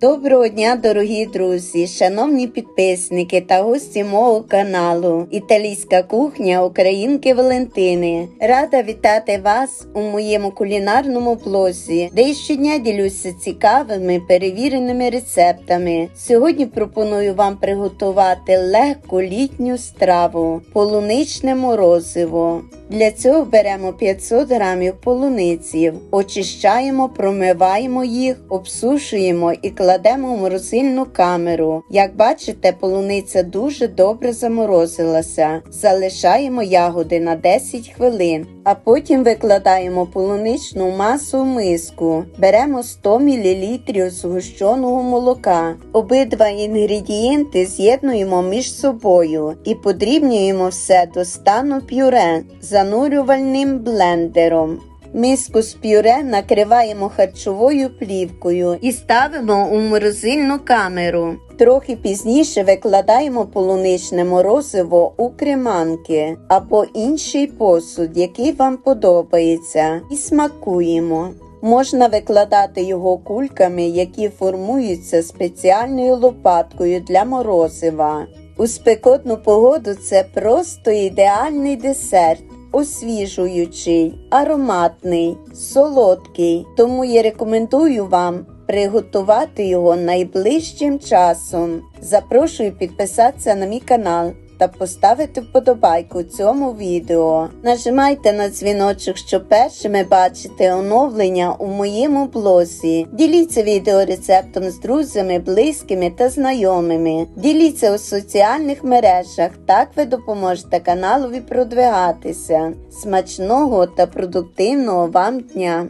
Доброго дня, дорогі друзі, шановні підписники та гості мого каналу Італійська кухня Українки Валентини. Рада вітати вас у моєму кулінарному блозі, де щодня ділюся цікавими перевіреними рецептами. Сьогодні пропоную вам приготувати легку літню страву полуничне морозиво. Для цього беремо 500 грамів полуниців, очищаємо, промиваємо їх, обсушуємо і кладемо в морозильну камеру. Як бачите, полуниця дуже добре заморозилася. Залишаємо ягоди на 10 хвилин, а потім викладаємо полуничну масу в миску. Беремо 100 мл згущеного молока. Обидва інгредієнти з'єднуємо між собою і подрібнюємо все до стану пюре занурювальним блендером. Миску з пюре накриваємо харчовою плівкою і ставимо у морозильну камеру. Трохи пізніше викладаємо полуничне морозиво у креманки або інший посуд, який вам подобається, і смакуємо. Можна викладати його кульками, які формуються спеціальною лопаткою для морозива. У спекотну погоду це просто ідеальний десерт освіжуючий, ароматний, солодкий. Тому я рекомендую вам приготувати його найближчим часом. Запрошую підписатися на мій канал та поставити вподобайку цьому відео. Нажимайте на дзвіночок, щоб першими бачити оновлення у моєму блозі. Діліться відеорецептом з друзями, близькими та знайомими. Діліться у соціальних мережах, так ви допоможете каналові продвигатися. Смачного та продуктивного вам дня!